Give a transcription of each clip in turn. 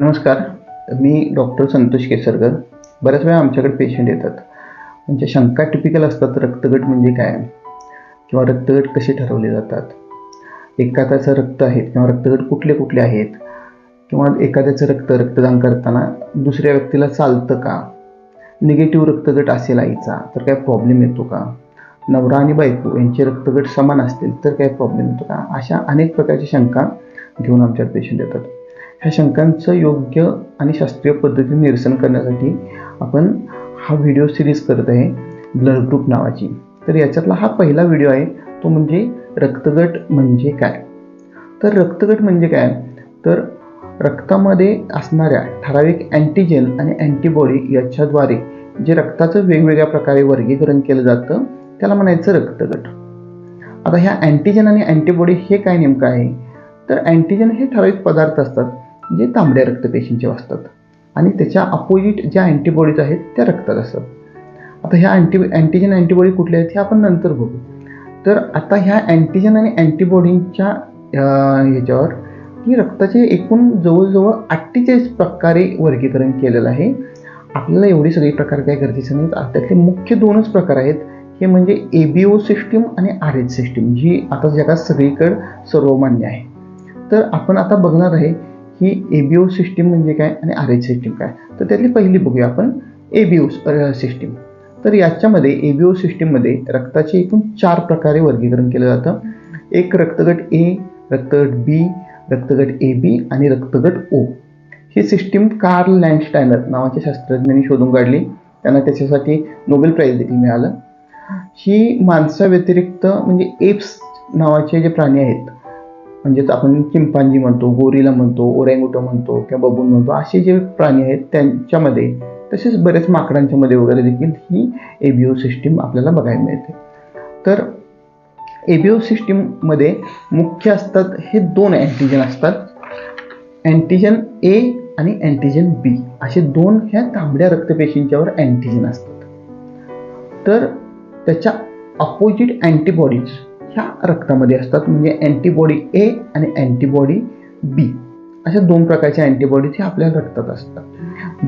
नमस्कार. मी डॉक्टर संतोष केसरकर. बऱ्याच वेळा आमच्याकडे पेशंट येतात. म्हणजे शंका टिपिकल असतात रक्तगट म्हणजे काय? किंवा रक्तगट कसे ठरवले जातात? एखाद्याचं रक्त आहेत किंवा रक्तगट कुठले कुठले आहेत? किंवा एखाद्याचं रक्त रक्तदान करताना दुसऱ्या व्यक्तीला चालतं का? निगेटिव्ह रक्तगट असेल आईचा तर काय प्रॉब्लेम येतो का? नवरा आणि बायको यांचे रक्तगट समान असतील तर काय प्रॉब्लेम येतो का? अशा अनेक प्रकारच्या शंका घेऊन आमच्या पेशंट येतात. ह्या शंकांचं योग्य आणि शास्त्रीय पद्धतीने निरसन करण्यासाठी आपण हा व्हिडिओ सिरीज करत आहे ब्लड ग्रुप नावाची. तर याच्यातला हा पहिला व्हिडिओ आहे तो म्हणजे रक्तगट म्हणजे काय? तर रक्तगट म्हणजे काय? तर रक्तामध्ये असणाऱ्या ठराविक अँटीजेन आणि अँटीबॉडी याच्याद्वारे जे रक्ताचं वेगवेगळ्या प्रकारे वर्गीकरण केलं जातं त्याला म्हणायचं रक्तगट. आता ह्या अँटीजेन आणि अँटीबॉडी हे काय नेमकं आहे? तर अँटीजेन हे ठराविक पदार्थ असतात. जे तांबड्या रक्तपेशींचे असतात आणि त्याच्या अपोजिट ज्या अँटीबॉडीज आहेत त्या रक्तात असतात. आता ह्या अँटी अँटीजन अँटीबॉडी कुठल्या आहेत हे आपण नंतर बघू. तर आता ह्या अँटीजन आणि अँटीबॉडींच्या ह्याच्यावर ही रक्ताचे एकूण जवळजवळ अठ्ठेचाळीस प्रकारे वर्गीकरण केलेलं आहे. आपल्याला एवढे सगळे प्रकार काय गरजेचे नाहीत. त्यातले मुख्य दोनच प्रकार आहेत. हे म्हणजे ए बी ओ सिस्टीम आणि आर एच सिस्टीम जी आता जगात सगळीकडे सर्वमान्य आहे. तर आपण आता बघणार आहे ही ए बी ओ सिस्टीम म्हणजे काय आणि आर एच सिस्टीम काय? तर त्यातली पहिली बघूया आपण ए बी ओ सिस्टीम तर याच्यामध्ये ए बी ओ सिस्टीममध्ये रक्ताचे एकूण चार प्रकारे वर्गीकरण केलं जातं. एक रक्तगट ए रक्तगट बी रक्तगट ए बी आणि रक्तगट ओ ही सिस्टीम कार्ल लँडस्टायनर नावाच्या शास्त्रज्ञांनी शोधून काढली. त्यांना त्याच्यासाठी नोबेल प्राईज देखील मिळालं. ही माणसाव्यतिरिक्त म्हणजे एप्स नावाचे जे प्राणी आहेत म्हणजेच आपण चिंपांजी म्हणतो गोरीला म्हणतो ओरँगुटो म्हणतो किंवा बबून म्हणतो असे जे प्राणी आहेत त्यांच्यामध्ये तसेच बरेच माकडांच्या मध्ये वगैरे देखील ही एबीओ सिस्टीम आपल्याला बघायला मिळते. तर एबीओ सिस्टीममध्ये मुख्य असतात हे दोन अँटीजन असतात. अँटीजन ए आणि अँटीजन बी असे दोन ह्या तांबड्या रक्तपेशींच्यावर अँटीजन असतात. तर त्याच्या अपोजिट अँटीबॉडीज ह्या रक्तामध्ये असतात म्हणजे अँटीबॉडी ए आणि अँटीबॉडी बी अशा दोन प्रकारच्या अँटीबॉडीज ह्या आपल्या रक्तात असतात.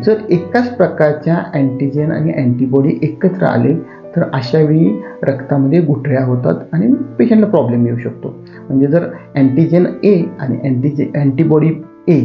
जर एकाच प्रकारच्या अँटीजेन आणि अँटीबॉडी एकत्र आले तर अशा वेळी रक्तामध्ये गुठळ्या होतात आणि पेशंटला प्रॉब्लेम येऊ शकतो. म्हणजे जर अँटीजेन ए आणि अँटीजे अँटीबॉडी ए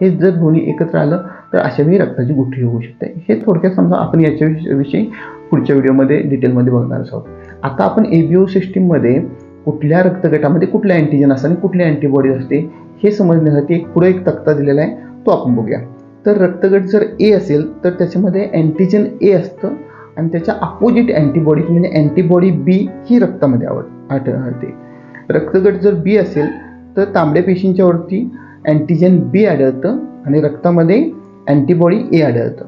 हे जर दोन्ही एकत्र आलं तर अशा वेळी रक्ताची गुठळी होऊ शकते. हे थोडक्यात समजा आपण याच्याविषयी पुढच्या व्हिडिओमध्ये डिटेलमध्ये बघणार आहोत. आता आपण एबीओ सिस्टीममध्ये कुठल्या रक्तगटामध्ये कुठल्या अँटीजन असतात आणि कुठल्या अँटीबॉडी असते हे समजण्यासाठी एक पुढे एक तक्ता दिलेला आहे तो आपण बघूया. तर रक्तगट जर ए असेल तर त्याच्यामध्ये अँटीजन ए असतं आणि त्याच्या अपोजिट अँटीबॉडी म्हणजे अँटीबॉडी बी ही रक्तामध्ये आवड आढळते. रक्तगट जर बी असेल तर तांबड्या पेशींच्यावरती अँटीजन बी आढळतं आणि रक्तामध्ये अँटीबॉडी ए आढळतं.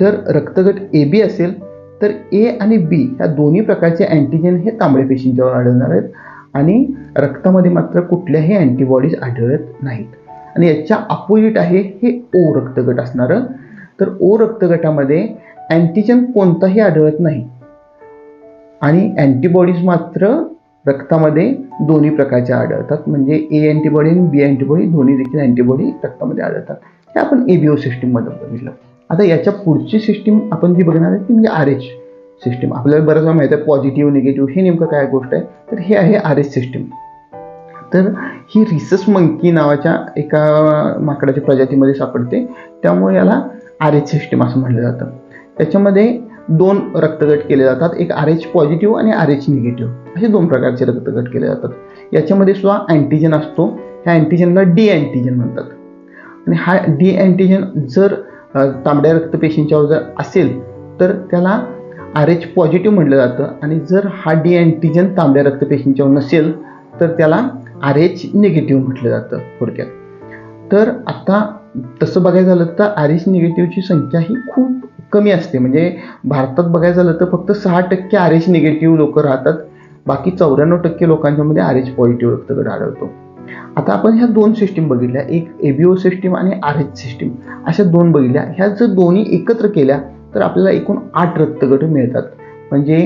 जर रक्तगट ए बी असेल तर ए आणि बी ह्या दोन्ही प्रकारचे अँटीजेन हे तांबड्या पेशींच्यावर आढळणार आहेत. आणि रक्तामध्ये मात्र कुठल्याही अँटीबॉडीज आढळत नाहीत. आणि याच्या अपोजिट आहे हे ओ रक्तगट असणारं. तर ओ रक्तगटामध्ये अँटीजन कोणताही आढळत नाही. आणि अँटीबॉडीज मात्र रक्तामध्ये दोन्ही प्रकारच्या आढळतात. म्हणजे ए अँटीबॉडी आणि बी अँटीबॉडी दोन्ही देखील अँटीबॉडी रक्तामध्ये आढळतात. हे आपण एबीओ सिस्टीममध्ये बघितलं. आता याच्या पुढची सिस्टीम आपण जी बघणार आहे ती म्हणजे आर एच सिस्टीम आपल्याला बरंच वेळा माहिती आहे पॉझिटिव्ह निगेटिव्ह हे नेमकं काय गोष्ट आहे? तर हे आहे आर एच सिस्टीम तर ही रिसस मंकी नावाच्या एका माकडाच्या प्रजातीमध्ये सापडते. त्यामुळे याला आर एच सिस्टीम असं म्हटलं जातं. त्याच्यामध्ये दोन रक्तगट केले जातात. एक आर एच पॉझिटिव्ह आणि आर एच निगेटिव्ह असे दोन प्रकारचे रक्तगट केले जातात. याच्यामध्ये सुद्धा अँटीजन असतो. ह्या अँटीजनला डी अँटीजन म्हणतात. आणि हा डी अँटीजन जर तांबड्या रक्तपेशींच्यावर जर असेल तर त्याला आर एच पॉझिटिव्ह म्हटलं जातं. आणि जर हा डी अँटीजन तांबड्या रक्तपेशींच्यावर नसेल तर त्याला आर एच निगेटिव्ह म्हटलं जातं थोडक्यात. तर आता तसं बघायचं झालं तर आर एच निगेटिव्हची संख्या ही खूप कमी असते. म्हणजे भारतात बघायचं झालं तर फक्त सहा टक्के आर एच निगेटिव्ह लोक राहतात. बाकी चौऱ्याण्णव टक्के लोकांच्यामध्ये आर एच पॉझिटिव्ह रक्तगट आढळतो. आता आपण ह्या दोन सिस्टीम बघितल्या. एक एबीओ सिस्टीम आणि आर एच सिस्टीम अशा दोन बघितल्या. ह्या जर दोन्ही एकत्र केल्या तर आपल्याला एकूण आठ रक्तगट मिळतात. म्हणजे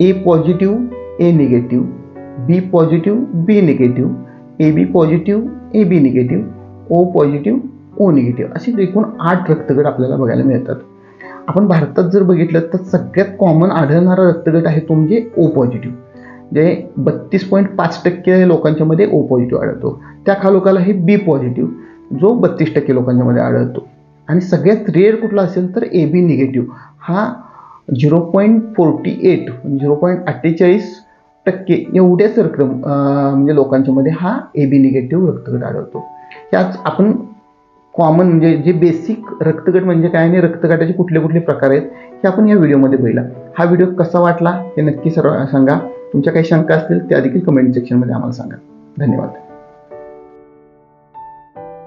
A positive A negative B positive B negative A B positive A B negative O positive O negative असे एकूण आठ रक्तगट आपल्याला बघायला मिळतात. आपण भारतात जर बघितलं तर सगळ्यात कॉमन आढळणारा रक्तगट आहे तो म्हणजे ओ पॉझिटिव्ह जे बत्तीस पॉईंट पाच टक्के लोकांच्या मध्ये ओ पॉझिटिव्ह आढळतो. त्या खालोखाला हे बी पॉझिटिव्ह जो बत्तीस टक्के लोकांच्या मध्ये आढळतो. आणि सगळ्यात रेअर कुठला असेल तर ए बी निगेटिव्ह हा zero point forty eight zero point अठ्ठेचाळीस टक्के एवढ्याच रक्कम म्हणजे लोकांच्या मध्ये हा ए बी निगेटिव्ह रक्तगट आढळतो. त्याच आपण कॉमन म्हणजे जे बेसिक रक्तगट म्हणजे काय आणि रक्तगटाचे कुठले कुठले प्रकार आहेत हे आपण या व्हिडिओमध्ये बघितला. हा व्हिडिओ कसा वाटला हे नक्की सर्व सांगा. तुमच्या काही शंका असतील त्या देखील कमेंट सेक्शनमध्ये आम्हाला सांगा. धन्यवाद.